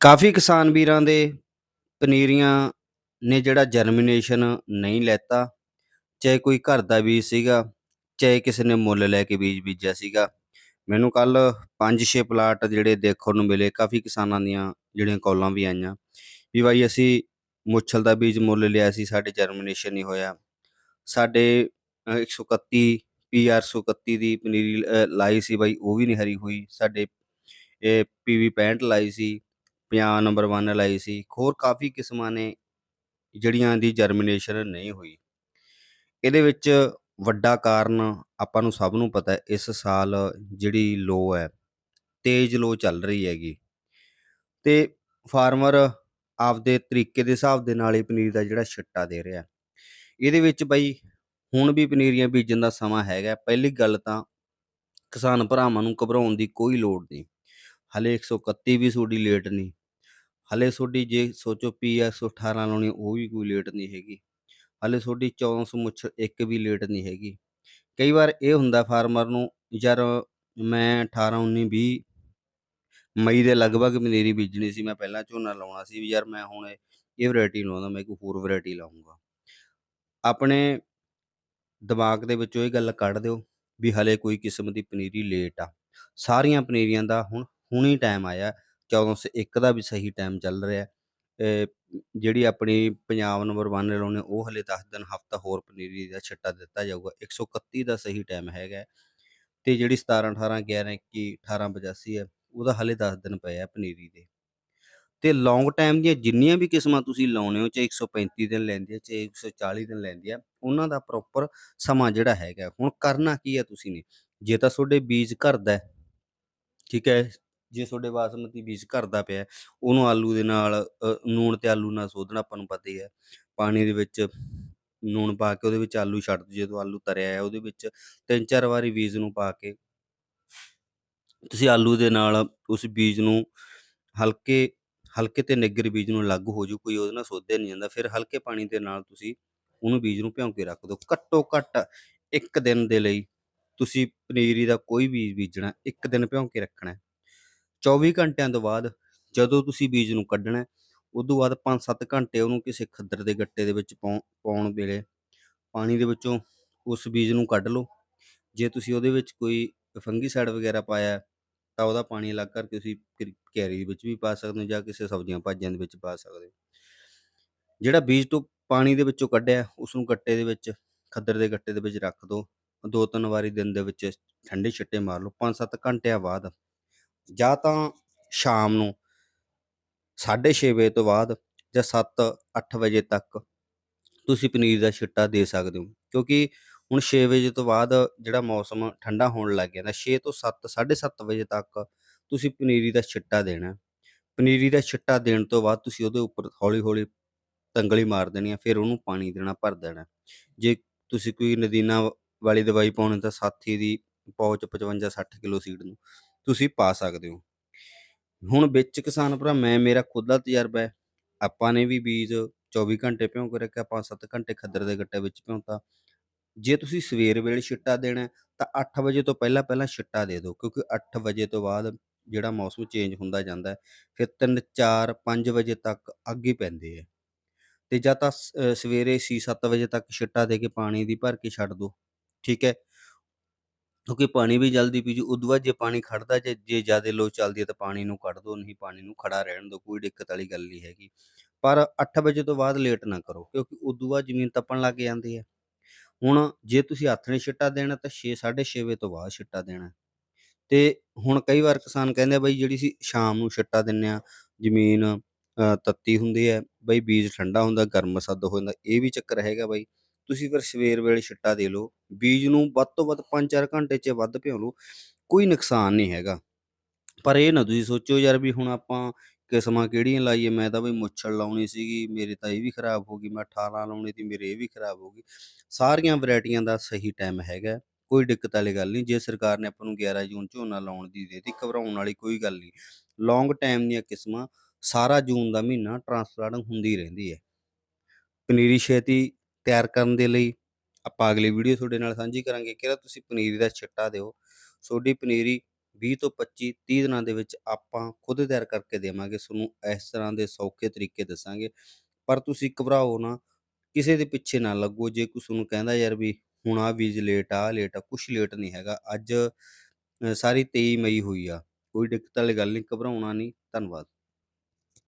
ਕਾਫੀ ਕਿਸਾਨ ਵੀਰਾਂ ਦੇ ਪਨੀਰੀਆਂ ਨੇ ਜਿਹੜਾ ਜਰਮੀਨੇਸ਼ਨ ਨਹੀਂ ਲੈਤਾ ਚਾਹੇ ਕੋਈ ਘਰ ਦਾ ਬੀਜ ਸੀਗਾ ਚਾਹੇ ਕਿਸੇ ਨੇ ਮੁੱਲ ਲੈ ਕੇ ਬੀਜ ਬੀਜਿਆ ਸੀਗਾ। ਮੈਨੂੰ ਕੱਲ 5-6 ਪਲਾਟ ਜਿਹੜੇ ਦੇਖਣ ਨੂੰ ਮਿਲੇ ਕਾਫੀ ਕਿਸਾਨਾਂ ਦੀਆਂ ਜਿਹੜੀਆਂ ਕਾਲਾਂ ਵੀ ਆਈਆਂ ਵੀ ਬਾਈ ਅਸੀਂ ਮੁੱਛਲ ਦਾ ਬੀਜ ਮੁੱਲ ਲਿਆ ਸੀ ਸਾਡੇ ਜਰਮੀਨੇਸ਼ਨ ਨਹੀਂ ਹੋਇਆ। ਸਾਡੇ ਅ, 131 ਪੀਆਰ 131 ਦੀ ਪਨੀਰੀ ਅ, ਲਾਈ ਸੀ ਬਾਈ ਉਹ ਵੀ ਨਹੀਂ ਹਰੀ ਹੋਈ। ਸਾਡੇ ਇਹ ਪੀਵੀ 65 ਲਾਈ ਸੀ। 50 ਨੰਬਰ 1 ਲਾਈ ਸੀ। ਹੋਰ ਕਾਫੀ ਕਿਸਮਾਂ ਨੇ ਜਿਹੜੀਆਂ ਦੀ ਜਰਮੀਨੇਸ਼ਨ ਨਹੀਂ ਹੋਈ। ਇਹਦੇ ਵਿੱਚ ਵੱਡਾ ਕਾਰਨ ਆਪਾਂ ਨੂੰ ਸਭ ਨੂੰ ਪਤਾ ਹੈ, ਇਸ ਸਾਲ ਜਿਹੜੀ ਲੋ ਹੈ, ਤੇਜ਼ ਲੋ ਚੱਲ ਰਹੀ ਹੈਗੀ। ਤੇ ਫਾਰਮਰ ਆਪਦੇ ਤਰੀਕੇ ਦੇ ਹਿਸਾਬ ਦੇ ਨਾਲ ਹੀ ਪਨੀਰ ਦਾ ਜਿਹੜਾ ਛਿੱਟਾ ਦੇ ਰਿਹਾ। ਇਹਦੇ ਵਿੱਚ ਬਈ, ਹੁਣ ਵੀ ਪਨੀਰੀਆਂ ਬੀਜਣ ਦਾ ਸਮਾਂ ਹੈਗਾ। ਪਹਿਲੀ ਗੱਲ ਤਾਂ ਕਿਸਾਨ ਭਰਾਵਾਂ ਨੂੰ ਘਬਰਾਉਣ ਦੀ ਕੋਈ ਲੋੜ ਨਹੀਂ। ਹਲੇ 131 ਵੀ ਤੁਹਾਡੀ ਲੇਟ ਨਹੀਂ। ਹਾਲੇ ਤੁਹਾਡੀ ਜੇ ਸੋਚੋ ਪੀਐਸ 18 ਲਾਉਣੀ, ਉਹ ਵੀ ਕੋਈ ਲੇਟ ਨਹੀਂ ਹੈਗੀ। ਹਾਲੇ ਤੁਹਾਡੀ 1400 ਮੁੱਛ ਇੱਕ ਵੀ ਲੇਟ ਨਹੀਂ ਹੈਗੀ। ਕਈ ਵਾਰ ਇਹ ਹੁੰਦਾ ਫਾਰਮਰ ਨੂੰ, ਯਾਰ ਮੈਂ 18 19 20 ਮਈ ਦੇ ਲਗਭਗ ਪਨੀਰੀ ਬੀਜਣੀ ਸੀ, ਮੈਂ ਪਹਿਲਾਂ ਝੋਨਾ ਲਾਉਣਾ ਸੀ, ਵੀ ਯਾਰ ਮੈਂ ਹੁਣ ਇਹ ਇਹ ਵੈਰਾਈਟੀ ਲਾਉਂਦਾ, ਮੈਂ ਕੋਈ ਹੋਰ ਵੈਰਾਈਟੀ ਲਾਉਂਗਾ ਆਪਣੇ ਦਿਮਾਗ ਦੇ ਵਿੱਚੋਂ ਇਹ ਗੱਲ ਕੱਢ ਦਿਓ, ਵੀ ਹਲੇ ਕੋਈ ਕਿਸਮ ਦੀ ਪਨੀਰੀ ਲੇਟ ਆ। ਸਾਰੀਆਂ ਪਨੀਰੀਆਂ ਦਾ ਹੁਣ, ਹੁਣੀ ਟਾਈਮ ਆਇਆ 1401 ਦਾ ਵੀ ਸਹੀ ਟਾਈਮ ਚੱਲ ਰਿਹਾ। ਅਹ ਜਿਹੜੀ ਆਪਣੀ ਪੰਜਾਬ ਨੰਬਰ 1 ਲਾਉਣੇ ਉਹ ਹਲੇ 10 ਦਿਨ ਹਫਤਾ ਹੋਰ ਪਨੀਰੀ ਦਾ ਛਿੱਟਾ ਦਿੱਤਾ ਜਾਊਗਾ। 131 ਦਾ ਸਹੀ ਟਾਈਮ ਹੈਗਾ ਹੈ। ਤੇ ਜਿਹੜੀ 17 18 11 21 18 85 ਹੈ, ਉਹਦਾ ਹਲੇ 10 ਦਿਨ ਪਏ ਆ ਪਨੀਰੀ ਦੇ। ਤੇ ਲੌਂਗ ਟਾਈਮ ਦੀਆਂ ਜਿੰਨੀਆਂ ਵੀ ਕਿਸਮਾਂ ਤੁਸੀਂ ਲਾਉਣੇ ਹੋ, ਚਾਹੇ 135 ਦਿਨ ਲੈਂਦੀ ਹੈ, ਚਾਹੇ 140 ਦਿਨ ਲੈਂਦੀ ਹੈ ਉਹਨਾਂ ਦਾ ਪ੍ਰੋਪਰ ਸਮਾਂ ਜਿਹੜਾ ਹੈਗਾ, ਹੁਣ ਕਰਨਾ ਕੀ ਹੈ ਤੁਸੀਂ ਨੇ? ਜੇ ਤਾਂ ਤੁਹਾਡੇ ਬੀਜ ਘਰ ਦਾ ਠੀਕ ਹੈ ਜੇ ਤੁਹਾਡੇ ਬਾਸਮਤੀ ਬੀਜ ਘਰ ਦਾ ਪਿਆ ਉਹਨੂੰ ਆਲੂ ਦੇ ਨਾਲ ਅ, ਨੂਣ ਤੇ ਆਲੂ ਨਾਲ ਸੋਧਣਾ ਆਪਾਂ ਨੂੰ ਪਤਾ ਹੀ ਹੈ। ਪਾਣੀ ਦੇ ਵਿੱਚ ਨੂਣ ਪਾ ਕੇ ਉਹਦੇ ਵਿੱਚ ਆਲੂ ਛੱਡ ਦਿਓ ਜਦੋਂ ਆਲੂ ਤਰਿਆ ਹੈ ਉਹਦੇ ਵਿੱਚ ਤਿੰਨ ਚਾਰ ਵਾਰੀ ਬੀਜ ਨੂੰ ਪਾ ਕੇ ਤੁਸੀਂ ਆਲੂ ਦੇ ਨਾਲ ਉਸ ਬੀਜ ਨੂੰ ਹਲਕੇ ਹਲਕੇ ਤੇ ਨਿੱਗਰ ਬੀਜ ਨੂੰ ਅਲੱਗ ਹੋ ਜੂ ਕੋਈ ਉਹਦੇ ਨਾਲ ਸੋਧਿਆ ਨਹੀਂ ਜਾਂਦਾ। ਫਿਰ ਹਲਕੇ ਪਾਣੀ ਦੇ ਨਾਲ ਤੁਸੀਂ ਉਹਨੂੰ ਬੀਜ ਨੂੰ ਭਿਉਂ ਕੇ ਰੱਖ ਦਿਓ। ਘੱਟੋ ਘੱਟ ਇੱਕ ਦਿਨ ਦੇ ਲਈ ਤੁਸੀਂ ਪਨੀਰੀ ਦਾ ਕੋਈ ਬੀਜ ਬੀਜਣਾ ਇੱਕ ਦਿਨ ਭਿਉਂ ਕੇ ਰੱਖਣਾ 24 ਘੰਟਿਆਂ ਤੋਂ ਬਾਅਦ ਜਦੋਂ ਤੁਸੀਂ ਬੀਜ ਨੂੰ ਕੱਢਣਾ ਹੈ, ਉਦੋਂ ਬਾਅਦ 5-7 ਘੰਟੇ ਉਹਨੂੰ ਕਿਸੇ ਖੱਦਰ ਦੇ ਗੱਟੇ ਦੇ ਵਿੱਚ ਪਾਉ- ਪਾਉਣ ਵੇਲੇ ਪਾਣੀ ਦੇ ਵਿੱਚੋਂ ਉਸ ਬੀਜ ਨੂੰ ਕੱਢ ਲਓ। ਜੇ ਤੁਸੀਂ ਉਹਦੇ ਵਿੱਚ ਕੋਈ ਫੰਗੀਸਾਈਡ ਵਗੈਰਾ ਪਾਇਆ ਹੈ, ਤਾਂ ਉਹਦਾ ਪਾਣੀ ਅਲੱਗ ਕਰਕੇ ਤੁਸੀਂ ਕਿਰ- ਕਿਆਰੀ ਵਿੱਚ ਵੀ ਪਾ ਸਕਦੇ ਹੋ ਜਾਂ ਕਿਸੇ ਸਬਜ਼ੀਆਂ ਭਾਜੀਆਂ ਦੇ ਵਿੱਚ ਪਾ ਸਕਦੇ ਹੋ। ਜਿਹੜਾ ਬੀਜ ਤੋਂ ਪਾਣੀ ਦੇ ਵਿੱਚੋਂ ਕੱਢਿਆ ਉਸ ਨੂੰ ਗੱਟੇ ਦੇ ਵਿੱਚ ਖੱਦਰ ਦੇ ਗੱਟੇ ਦੇ ਵਿੱਚ ਰੱਖ ਦਿਓ ਦੋ। ਤਿੰਨ ਵਾਰੀ ਦਿਨ ਦੇ ਵਿੱਚ ਠੰਡੇ ਛਿੱਟੇ ਮਾਰ ਲਓ। 5-7 ਘੰਟਿਆਂ ਬਾਅਦ ਜਾਂ ਤਾਂ ਸ਼ਾਮ ਨੂੰ 6:30 ਵਜੇ ਤੋਂ ਬਾਅਦ ਜਾਂ 7-8 ਵਜੇ ਤੱਕ ਤੁਸੀਂ ਪਨੀਰ ਦਾ ਛਿੱਟਾ ਦੇ ਸਕਦੇ ਹੋ। ਕਿਉਂਕਿ ਹੁਣ 6 ਵਜੇ ਤੋਂ ਬਾਅਦ ਜਿਹੜਾ ਮੌਸਮ ਠੰਡਾ ਹੋਣ ਲੱਗ ਜਾਂਦਾ 6 ਤੋਂ 7 7:30 ਵਜੇ ਤੱਕ ਤੁਸੀਂ ਪਨੀਰੀ ਦਾ ਛਿੱਟਾ ਦੇਣਾ। ਪਨੀਰੀ ਦਾ ਛਿੱਟਾ ਦੇਣ ਤੋਂ ਬਾਅਦ ਤੁਸੀਂ ਉਹਦੇ ਉੱਪਰ ਹੌਲੀ-ਹੌਲੀ ਤੰਗਲੀ ਮਾਰ ਦੇਣੀ ਹੈ ਫਿਰ ਉਹਨੂੰ ਪਾਣੀ ਦੇਣਾ ਭਰ ਦੇਣਾ। ਜੇ ਤੁਸੀਂ ਕੋਈ ਨਦੀਨਾ ਵਾਲੀ ਦਵਾਈ ਪਾਉਣੀ ਤਾਂ ਸਾਥੀ ਦੀ ਪੌਚ 55 60 ਕਿਲੋ ਸੀਡ ਨੂੰ। ਤੁਸੀਂ ਪਾ ਸਕਦੇ ਹੋ। ਹੁਣ ਵਿੱਚ ਕਿਸਾਨ ਭਰਾ, ਮੈਂ, ਮੇਰਾ ਖੁਦ ਦਾ ਤਜਰਬਾ ਹੈ। ਆਪਾਂ ਨੇ ਵੀ ਬੀਜ 24 ਘੰਟੇ ਭਿਉਂ ਕੇ ਰੱਖਿਆ 5-7 ਘੰਟੇ ਖੱਦਰ ਦੇ ਗੱਟੇ ਵਿੱਚ ਭਿਉਂਤਾ। ਜੇ ਤੁਸੀਂ ਸਵੇਰ ਵੇਲੇ ਛਿੱਟਾ ਦੇਣਾ ਤਾਂ 8 ਵਜੇ ਤੋਂ ਪਹਿਲਾਂ ਪਹਿਲਾਂ ਛਿੱਟਾ ਦੇ ਦਿਓ, ਕਿਉਂਕਿ 8 ਵਜੇ ਤੋਂ ਬਾਅਦ ਜਿਹੜਾ ਮੌਸਮ ਚੇਂਜ ਹੁੰਦਾ ਜਾਂਦਾ ਹੈ, ਫਿਰ 3 4 5 ਵਜੇ ਤੱਕ ਅੱਗ ਹੀ ਪੈਂਦੇ ਹੈ। ਤੇ ਜਾਂ ਤਾਂ ਸਵੇਰੇ 6-7 ਵਜੇ ਤੱਕ ਛਿੱਟਾ ਦੇ ਕੇ ਪਾਣੀ ਦੀ ਭਰ ਕੇ ਛੱਡ ਦਿਓ। ਠੀਕ ਹੈ? ਕਿਉਂਕਿ ਪਾਣੀ ਵੀ ਜਲਦੀ ਪੀ ਜੂ ਉਦੋਂ ਬਾਅਦ ਜੇ ਪਾਣੀ ਖੜਦਾ, ਜੇ ਜੇ ਜ਼ਿਆਦਾ ਲੋ ਚੱਲਦੀ ਹੈ ਤਾਂ ਪਾਣੀ ਨੂੰ ਕੱਢ ਦਿਓ ਨਹੀਂ ਪਾਣੀ ਨੂੰ ਖੜਾ ਰਹਿਣ ਦਿਓ ਕੋਈ ਦਿੱਕਤ ਵਾਲੀ ਗੱਲ ਨਹੀਂ ਹੈਗੀ। ਪਰ 8 ਵਜੇ ਤੋਂ ਬਾਅਦ ਲੇਟ ਨਾ ਕਰੋ, ਕਿਉਂਕਿ ਉਦੋਂ ਬਾਅਦ ਜ਼ਮੀਨ ਤਪਣ ਲੱਗ ਜਾਂਦੀ ਹੈ। ਹੁਣ ਜੇ ਤੁਸੀਂ ਹੱਥ ਨੇ ਛਿੱਟਾ ਦੇਣਾ, ਤਾਂ 6 6:30 ਵਜੇ ਤੋਂ ਬਾਅਦ ਛਿੱਟਾ ਦੇਣਾ ਤੇ ਹੁਣ ਕਈ ਵਾਰ ਕਿਸਾਨ ਕਹਿੰਦੇ ਆ, ਬਈ ਜਿਹੜੀ ਸੀ ਸ਼ਾਮ ਨੂੰ ਛਿੱਟਾ ਦਿੰਨੇ ਆ ਜ਼ਮੀਨ ਤੱਤੀ ਹੁੰਦੀ ਹੈ, ਬਈ ਬੀਜ ਠੰਡਾ ਹੁੰਦਾ, ਗਰਮ ਸੱਦ ਹੋ ਜਾਂਦਾ, ਇਹ ਵੀ ਚੱਕਰ ਹੈਗਾ ਬਈ। ਤੁਸੀਂ ਫਿਰ ਸਵੇਰ ਵੇਲੇ ਛਿੱਟਾ ਦੇ ਲਓ, ਬੀਜ ਨੂੰ ਵੱਧ ਤੋਂ ਵੱਧ 5-4 ਘੰਟੇ 'ਚ ਵੱਧ ਭਿਓ ਲਓ, ਕੋਈ ਨੁਕਸਾਨ ਨਹੀਂ ਹੈਗਾ। ਪਰ ਇਹ ਨਾ ਤੁਸੀਂ ਸੋਚੋ ਯਾਰ ਵੀ ਹੁਣ ਆਪਾਂ ਕਿਸਮਾਂ ਕਿਹੜੀਆਂ ਲਾਈਏ, ਮੈਂ ਤਾਂ ਬਈ ਮੁੱਛੜ ਲਾਉਣੀ ਸੀਗੀ, ਮੇਰੇ ਤਾਂ ਇਹ ਵੀ ਖਰਾਬ ਹੋ ਗਈ, ਮੈਂ 18 ਲਾਉਣੀ ਸੀ, ਮੇਰੇ ਇਹ ਵੀ ਖਰਾਬ ਹੋ ਗਈ। ਸਾਰੀਆਂ ਵੈਰਾਈਟੀਆਂ ਦਾ ਸਹੀ ਟਾਈਮ ਹੈਗਾ, ਕੋਈ ਦਿੱਕਤ ਵਾਲੀ ਗੱਲ ਨਹੀਂ, ਜੇ ਸਰਕਾਰ ਨੇ ਆਪਾਂ ਨੂੰ 11 ਜੂਨ ਝੋਨਾ ਲਾਉਣ ਦੀ ਦੇਤੀ, ਘਬਰਾਉਣ ਵਾਲੀ ਕੋਈ ਗੱਲ ਨਹੀਂ। ਲੌਂਗ ਟਾਈਮ ਦੀਆਂ ਕਿਸਮਾਂ, ਸਾਰਾ ਜੂਨ ਦਾ ਮਹੀਨਾ ਟ੍ਰਾਂਸਪਲਾਂਟ ਹੁੰਦੀ ਰਹਿੰਦੀ ਹੈ। ਪਨੀਰੀ ਛੇਤੀ ਤਿਆਰ ਕਰਨ ਦੇ ਲਈ ਆਪਾਂ ਅਗਲੀ ਵੀਡੀਓ ਤੁਹਾਡੇ ਨਾਲ ਸਾਂਝੀ ਕਰਾਂਗੇ ਕਿਹੜਾ ਤੁਸੀਂ ਪਨੀਰੀ ਦਾ ਛਿੱਟਾ ਦਿਓ। ਤੁਹਾਡੀ ਪਨੀਰੀ 20 ਤੋਂ 25 30 ਦਿਨਾਂ ਦੇ ਵਿੱਚ ਆਪਾਂ ਖੁਦ ਤਿਆਰ ਕਰਕੇ ਦੇਵਾਂਗੇ। ਤੁਹਾਨੂੰ ਇਸ ਤਰ੍ਹਾਂ ਦੇ ਸੌਖੇ ਤਰੀਕੇ ਦੱਸਾਂਗੇ। ਪਰ ਤੁਸੀਂ ਘਬਰਾਓ ਨਾ, ਕਿਸੇ ਦੇ ਪਿੱਛੇ ਨਾ ਲੱਗੋ। ਜੇ ਕੋਈ ਤੁਹਾਨੂੰ ਕਹਿੰਦਾ ਯਾਰ ਵੀ ਹੁਣ ਆਹ ਬੀਜ ਲੇਟ ਆ, ਆਹ ਲੇਟ ਆ, ਕੁਛ ਲੇਟ ਨਹੀਂ ਹੈਗਾ। ਅੱਜ ਸਾਰੀ 23 ਮਈ ਹੋਈ ਆ। ਕੋਈ ਦਿੱਕਤ ਵਾਲੀ ਗੱਲ ਨਹੀਂ, ਘਬਰਾਉਣਾ ਨਹੀਂ। ਧੰਨਵਾਦ।